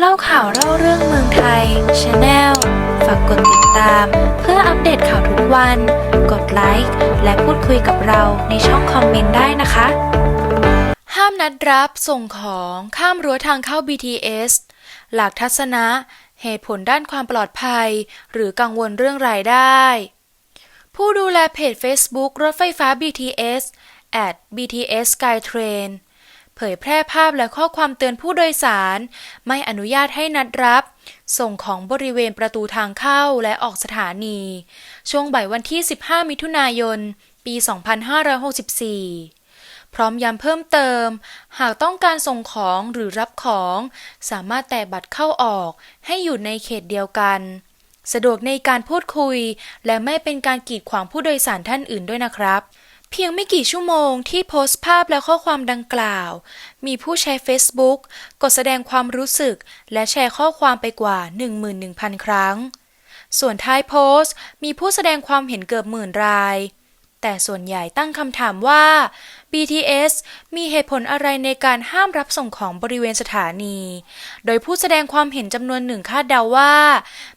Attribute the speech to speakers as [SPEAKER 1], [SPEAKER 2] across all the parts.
[SPEAKER 1] เล่าข่าวเล่าเรื่องเมืองไทย Channel ฝากกดติดตาม เพื่ออัปเดตข่าวทุกวัน กดไลค์และพูดคุยกับเราในช่องคอมเมนต์ได้นะคะ ห้ามนัดรับส่งของข้ามรั้วทางเข้า BTS หลักทัศนะ เหตุผลด้านความปลอดภัย หรือกังวลเรื่องรายได้ ผู้ดูแลเพจ Facebook รถไฟฟ้า BTS at BTS SkyTrain เผยแพร่ภาพและข้อความเตือนผู้โดยสาร ไม่อนุญาตให้นัดรับ ส่งของบริเวณประตูทางเข้าและออกสถานี ช่วงบ่ายวันที่ 15 มิถุนายน ปี 2564พร้อมย้ำเพิ่มเติม หากต้องการส่งของหรือรับของ สามารถแตะบัตรเข้าออก ให้อยู่ในเขตเดียวกัน สะดวกในการพูดคุย และไม่เป็นการกีดขวางผู้โดยสารท่านอื่นด้วยนะครับ เพียงไม่กี่ชั่วโมงที่โพสต์ภาพและข้อความดังกล่าว มีผู้ใช้ Facebook กดแสดงความรู้สึก และแชร์ข้อความไปกว่า 11,000 ครั้ง ส่วนท้ายโพสต์ มีผู้แสดงความเห็นเกือบหมื่นราย แต่ส่วนใหญ่ตั้งคำถามว่า BTS มีเหตุผลอะไรในการห้ามรับส่งของบริเวณสถานี โดยผู้แสดงความเห็นจำนวนหนึ่งคาดเดาว่า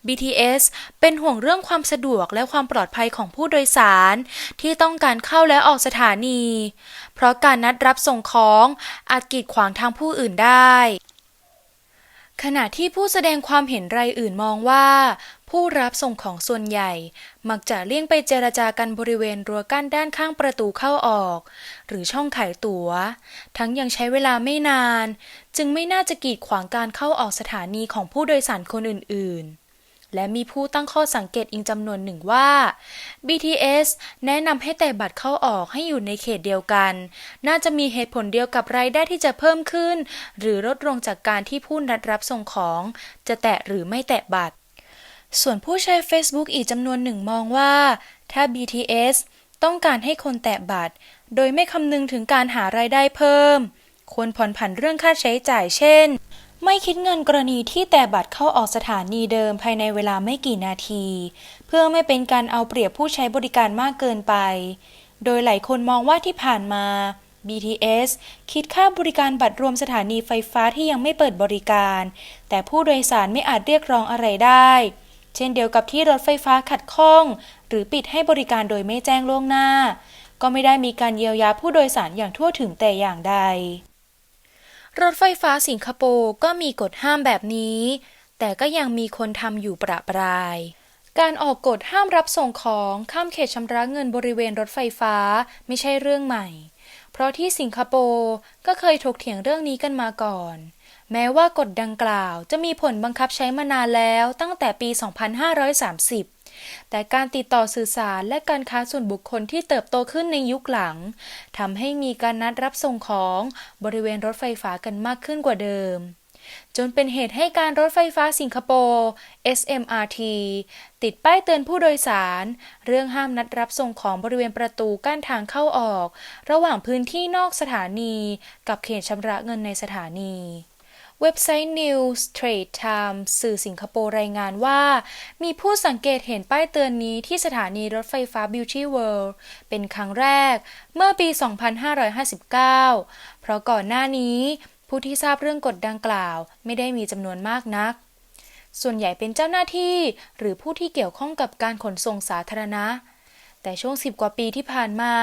[SPEAKER 1] BTS เป็นห่วงเรื่องความสะดวกและความปลอดภัยของผู้โดยสาร ที่ต้องการเข้าและออกสถานี เพราะการนัดรับส่งของอาจกีดขวางทางผู้อื่นได้ ขณะที่ผู้แสดงความเห็นรายอื่นมองว่า ผู้รับส่งของส่วนใหญ่ มักจะเลี่ยงไปเจรจากันบริเวณรั้วกั้นด้านข้างประตูเข้าออก หรือช่องขายตัว๋ว ทั้งยังใช้เวลาไม่นาน จึงไม่น่าจะกีดขวางการเข้าออกสถานีของผู้โดยสารคนอื่นๆ และมีผู้ตั้งข้อสังเกตอีกจำนวนหนึ่งว่า BTS แนะนำให้แต่บัตรเข้าออกให้อยู่ในเขตเดียวกัน น่าจะมีเหตุผลเดียวกับรายได้ที่จะเพิ่มขึ้น หรือลดลงจากการที่ผู้นัดรับส่งของ จะแตะหรือไม่แตะบัตร ส่วนผู้ใช้ Facebook อีกจำนวนหนึ่งมองว่า ถ้า BTS ต้องการให้คนแตะบัตร โดยไม่คำนึงถึงการหารายได้เพิ่ม ควรผ่อนผันเรื่องค่าใช้จ่ายเช่น ไม่คิดเงินกรณีที่แต่บัตรเข้าออกสถานีเดิมภายในเวลาไม่กี่นาที เพื่อไม่เป็นการเอาเปรียบผู้ใช้บริการมากเกินไป โดยหลายคนมองว่าที่ผ่านมา BTS คิดค่าบริการบัตรรวมสถานีไฟฟ้าที่ยังไม่เปิดบริการ แต่ผู้โดยสารไม่อาจเรียกร้องอะไรได้ เช่นเดียวกับที่รถไฟฟ้าขัดข้อง หรือปิดให้บริการโดยไม่แจ้งล่วงหน้า ก็ไม่ได้มีการเยียวยาผู้โดยสารอย่างทั่วถึงแต่อย่างใด รถไฟฟ้าสิงคโปร์ก็มีกฎห้ามแบบนี้ แต่ก็ยังมีคนทำอยู่ประปราย การออกกฎห้ามรับส่งของข้ามเขตชำระเงินบริเวณรถไฟฟ้าไม่ใช่เรื่องใหม่ เพราะที่สิงคโปร์ก็เคยถกเถียงเรื่องนี้กันมาก่อน แม้ว่ากฎดังกล่าวจะมีผลบังคับใช้มานานแล้วตั้งแต่ปี 2530 แต่การติดต่อสื่อสารและการค้าส่วนบุคคลที่เติบโตขึ้นในยุคหลังทำให้มีการนัดรับส่งของบริเวณรถไฟฟ้ากันมากขึ้นกว่าเดิม จนเป็นเหตุให้การรถไฟฟ้าสิงคโปร์ SMRT ติดป้ายเตือนผู้โดยสาร เรื่องห้ามนัดรับส่งของบริเวณประตูกั้นทางเข้าออก ระหว่างพื้นที่นอกสถานี กับเขตชำระเงินในสถานี เว็บไซต์ News Trade Times สื่อสิงคโปร์รายงานว่า มีผู้สังเกตเห็นป้ายเตือนนี้ที่สถานีรถไฟฟ้า Beauty World เป็นครั้งแรกเมื่อปี 2559 เพราะก่อนหน้านี้ ผู้ที่ทราบเรื่องกฎดังกล่าว ไม่ได้มีจำนวนมากนัก ส่วนใหญ่เป็นเจ้าหน้าที่ หรือผู้ที่เกี่ยวข้องกับการขนส่งสาธารณะแต่ช่วง 10 กว่าปีที่ผ่านมา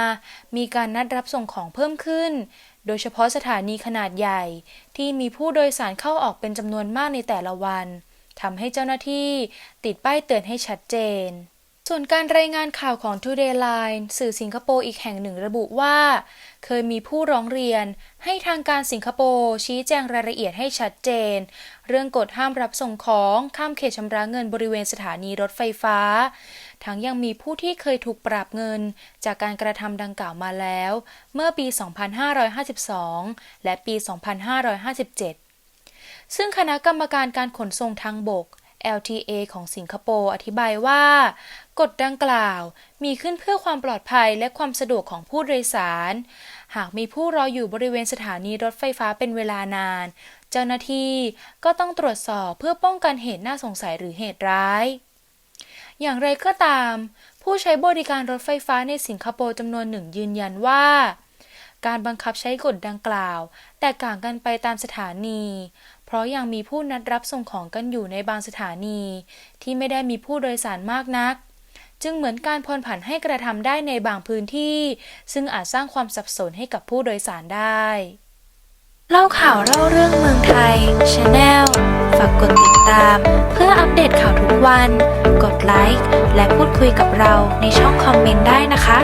[SPEAKER 1] มีการนัดรับส่งของเพิ่มขึ้น โดยเฉพาะสถานีขนาดใหญ่ที่มีผู้โดยสารเข้าออกเป็นจำนวนมากในแต่ละวันทำให้เจ้าหน้าที่ติดป้ายเตือนให้ชัดเจน ส่วนการรายงานข่าวของ Today Line สื่อสิงคโปร์อีกแห่งหนึ่งระบุว่า เคยมีผู้ร้องเรียน ให้ทางการสิงคโปร์ชี้แจงรายละเอียดให้ชัดเจน เรื่องกฎห้ามรับส่งของข้ามเขตชำระเงินบริเวณสถานีรถไฟฟ้า ทั้งยังมีผู้ที่เคยถูกปรับเงิน จากการกระทำดังกล่าวมาแล้ว เมื่อปี 2552 และปี 2557 ซึ่งคณะกรรมการการขนส่งทางบก LTA ของสิงคโปร์อธิบายว่า กฎดังกล่าวมีขึ้นเพื่อความปลอดภัยและความสะดวกของผู้โดยสาร หากมีผู้รออยู่บริเวณสถานีรถไฟฟ้าเป็นเวลานาน เจ้าหน้าที่ก็ต้องตรวจสอบเพื่อป้องกันเหตุน่าสงสัยหรือเหตุร้าย อย่างไรก็ตาม ผู้ใช้บริการรถไฟฟ้าในสิงคโปร์จำนวนหนึ่งยืนยันว่า การบังคับใช้กฎดังกล่าว แตกต่างกันไปตามสถานี เพราะยังมีผู้นัดรับส่งของกันอยู่ในบางสถานี ที่ไม่ได้มีผู้โดยสารมากนัก จึงเหมือนการผ่อนผันให้กระทำได้ในบางพื้นที่ ซึ่งอาจสร้างความสับสนให้กับผู้โดยสารได้ เล่าข่าวเล่าเรื่องเมืองไทย Channel ฝากกดติดตาม เพื่ออัปเดตข่าวทุกวัน กดไลค์และพูดคุยกับเราในช่องคอมเมนต์ได้นะคะ